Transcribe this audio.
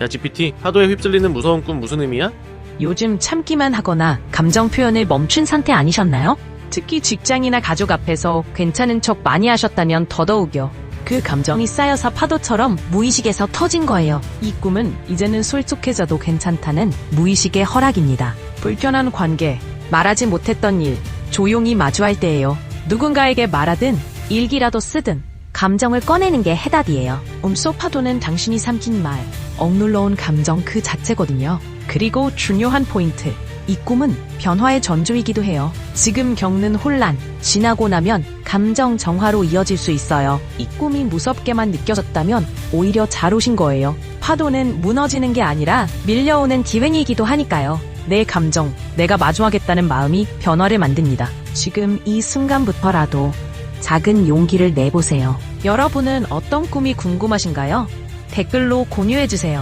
야 GPT 파도에 휩쓸리는 무서운 꿈 무슨 의미야? 요즘 참기만 하거나 감정 표현을 멈춘 상태 아니셨나요? 특히 직장이나 가족 앞에서 괜찮은 척 많이 하셨다면 더더욱요. 그 감정이 쌓여서 파도처럼 무의식에서 터진 거예요. 이 꿈은 이제는 솔직해져도 괜찮다는 무의식의 허락입니다. 불편한 관계, 말하지 못했던 일, 조용히 마주할 때예요. 누군가에게 말하든 일기라도 쓰든 감정을 꺼내는 게 해답이에요. 음소 파도는 당신이 삼킨 말, 억눌러온 감정 그 자체거든요. 그리고 중요한 포인트. 이 꿈은 변화의 전조이기도 해요. 지금 겪는 혼란, 지나고 나면 감정 정화로 이어질 수 있어요. 이 꿈이 무섭게만 느껴졌다면 오히려 잘 오신 거예요. 파도는 무너지는 게 아니라 밀려오는 기회이기도 하니까요. 내 감정, 내가 마주하겠다는 마음이 변화를 만듭니다. 지금 이 순간부터라도 작은 용기를 내보세요. 여러분은 어떤 꿈이 궁금하신가요? 댓글로 공유해주세요.